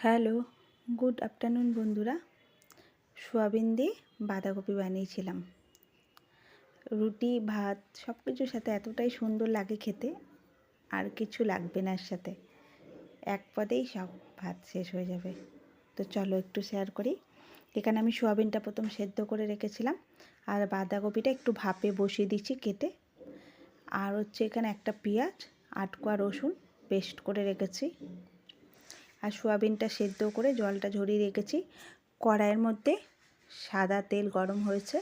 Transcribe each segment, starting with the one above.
Hello, good afternoon বন্ধুরা। Soybean দিয়ে বাঁধাকপি বানিয়েছিলাম। রুটি, ভাত সব কিছুর সাথে এতটাই সুন্দর লাগে খেতে, আর কিছু লাগবে না সাথে। এক পদেই সব ভাত শেষ হয়ে যাবে। তো চলো একটু শেয়ার করি। এখানে আমি সোয়াবিনটা প্রথম সেদ্ধ করে রেখেছিলাম, আর বাঁধাকপিটা একটু ভাপে বসিয়ে দিচ্ছি কেটে। আর হচ্ছে এখানে একটা পেঁয়াজ, আটকোয়া রসুন পেস্ট করে রেখেছি। আর সোয়াবিনটা সেদ্ধ করে জলটা ঝরিয়ে রেখেছি। কড়াইয়ের মধ্যে সাদা তেল গরম হয়েছে।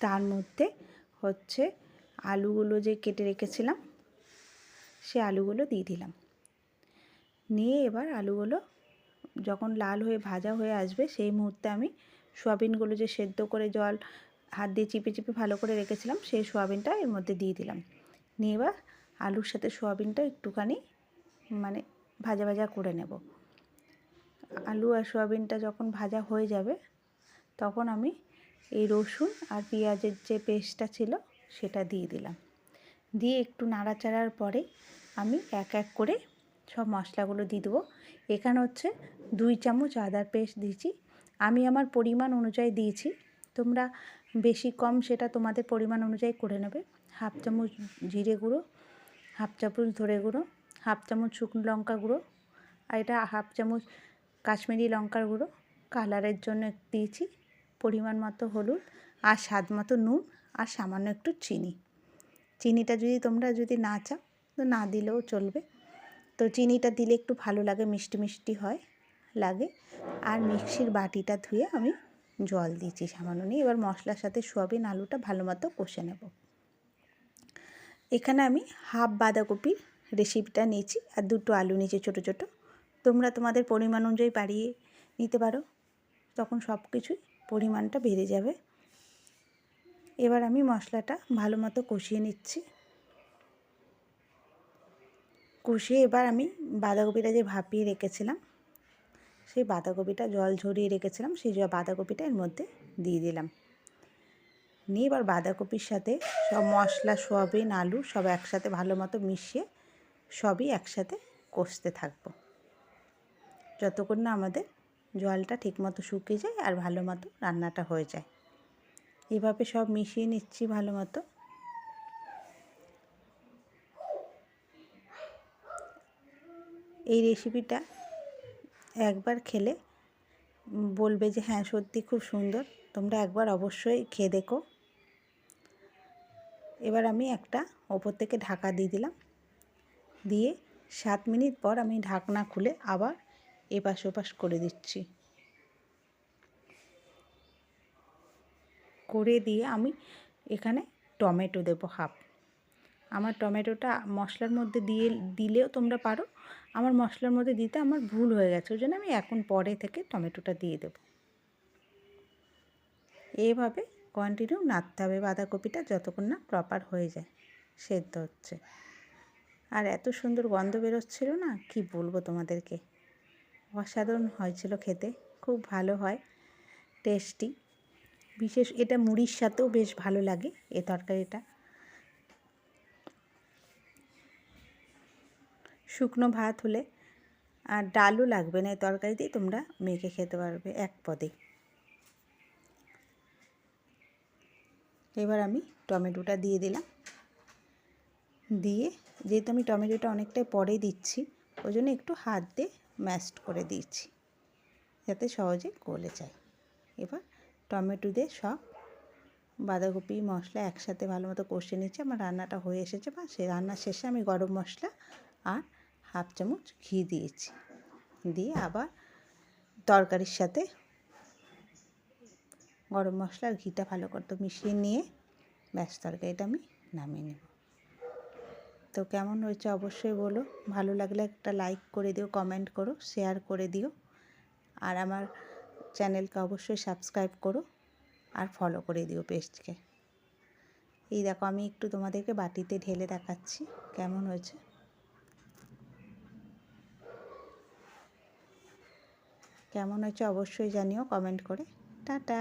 তার মধ্যে হচ্ছে আলুগুলো যে কেটে রেখেছিলাম, সে আলুগুলো দিয়ে দিলাম। নিয়ে এবার আলুগুলো যখন লাল হয়ে ভাজা হয়ে আসবে, সেই মুহূর্তে আমি সোয়াবিনগুলো যে সেদ্ধ করে জল, হাত দিয়ে চিপে চিপে ভালো করে রেখেছিলাম, সেই সোয়াবিনটা এর মধ্যে দিয়ে দিলাম। নিয়ে এবার আলুর সাথে সোয়াবিনটা একটুখানি মানে ভাজা ভাজা করে নেব। আলু আর সোয়াবিনটা যখন ভাজা হয়ে যাবে, তখন আমি এই রসুন আর পেঁয়াজের যে পেস্টটা ছিল সেটা দিয়ে দিলাম। দিয়ে একটু নাড়াচাড়ার পরে আমি এক এক করে সব মশলাগুলো দিয়ে দেবো। এখানে হচ্ছে দুই চামচ আদার পেস্ট দিয়েছি। আমি আমার পরিমাণ অনুযায়ী দিয়েছি। তোমরা বেশি কম সেটা তোমাদের পরিমাণ অনুযায়ী করে নেবে। হাফ চামচ জিরে গুঁড়ো, হাফ চামচ ধরে গুঁড়ো, হাফ চামচ শুকনো লঙ্কা গুঁড়ো, আর এটা হাফ চামচ কাশ্মীরি লঙ্কার গুঁড়ো, কালারের জন্য দিয়েছি পরিমাণ মতো হলুদ আর স্বাদ মতো নুন আর সামান্য একটু চিনি। চিনিটা যদি তোমরা যদি না চাও তো না দিলেও চলবে। তো চিনিটা দিলে একটু ভালো লাগে, মিষ্টি মিষ্টি হয়, লাগে। আর মিক্সির বাটিটা ধুয়ে আমি জল দিয়েছি সামান্য নিয়ে। এবার মশলার সাথে সোয়াবিন আলুটা ভালো মতো কষে নেব। এখানে আমি হাফ বাঁধাকপির রেসিপিটা নিয়েছি আর দুটো আলু নিয়েছি ছোটো ছোটো। তোমরা তোমাদের পরিমাণ অনুযায়ী বাড়িয়ে নিতে পারো। তখন সব কিছুই পরিমাণটা বেড়ে যাবে। এবার আমি মশলাটা ভালো মতো কষিয়ে নিচ্ছি। কষিয়ে এবার আমি বাঁধাকপিটা যে ভাপিয়ে রেখেছিলাম, সেই বাঁধাকপিটা জল ঝরিয়ে রেখেছিলাম, সেই বাঁধাকপিটা এর মধ্যে দিয়ে দিলাম। নিয়ে এবার বাঁধাকপির সাথে সব মশলা, সোয়াবিন, আলু সব একসাথে ভালো মতো মিশিয়ে সবই একসাথে কষতে থাকব। যতক্ষণ না আমাদের জলটা ঠিকমতো শুকিয়ে যায় আর ভালো মতো রান্নাটা হয়ে যায়। এভাবে সব মিশিয়ে নিচ্ছি ভালো মতো। এই রেসিপিটা একবার খেলে বলবে যে হ্যাঁ সত্যি খুব সুন্দর। তোমরা একবার অবশ্যই খেয়ে দেখো। এবার আমি একটা ওপর থেকে ঢাকা দিয়ে দিলাম। দিয়ে সাত মিনিট পর আমি ঢাকনা খুলে আবার এপাশ ওপাশ করে দিচ্ছি। করে দিয়ে আমি এখানে টমেটো দেবো হাফ। আমার টমেটোটা মশলার মধ্যে দিয়ে, দিলেও তোমরা পারো। আমার মশলার মধ্যে দিতে আমার ভুল হয়ে গেছে, ওই জন্য আমি এখন পরে থেকে টমেটোটা দিয়ে দেবো। এভাবে কন্টিনিউ নাড়তে হবে, বাঁধাকপিটা যতক্ষণ না প্রপার হয়ে যায়, সেদ্ধ হচ্ছে। আর এত সুন্দর গন্ধ বেরোচ্ছিল না, কি বলব তোমাদেরকে? অসাধারণ হয়েছিল খেতে। খুব ভালো হয় টেস্টি বিশেষ এটা মুড়ির সাথেও বেশ ভালো লাগে এ তরকারিটা। শুকনো ভাত হলে আর ডালও লাগবে না এই তরকারিতেই, তোমরা মেখে খেতে পারবে এক পদে। এবার আমি টমেটোটা দিয়ে দিলাম। দিয়ে যেহেতু আমি টমেটোটা অনেকটাই পরে দিচ্ছি, ওই জন্য একটু হাত দিয়ে ম্যাশড করে দিয়েছি যাতে সহজে গলে যায়। এবার টমেটো দিয়ে সব বাঁধাকপি, মশলা একসাথে ভালো মতো কষে নিচ্ছি আমার রান্নাটা হয়ে এসেছে বা সেই রান্নার শেষে আমি গরম মশলা আর হাফ চামচ ঘি দিয়েছি। দিয়ে আবার তরকারির সাথে গরম মশলা আর ঘিটা ভালো করে তো মিশিয়ে নিয়ে ব্যাস তরকারিটা আমি নামিয়ে নেব। তো কেমন হয়েছে অবশ্যই বলো। ভালো লাগলে একটা লাইক করে দিও কমেন্ট করো শেয়ার করে দিও। আর আমার চ্যানেলকে অবশ্যই সাবস্ক্রাইব করো আর ফলো করে দিও পেজকে এই দেখো, আমি একটু তোমাদেরকে বাটিতে ঢেলে দেখাচ্ছি, কেমন হয়েছে। কেমন হয়েছে অবশ্যই জানিও কমেন্ট করে। টাটা!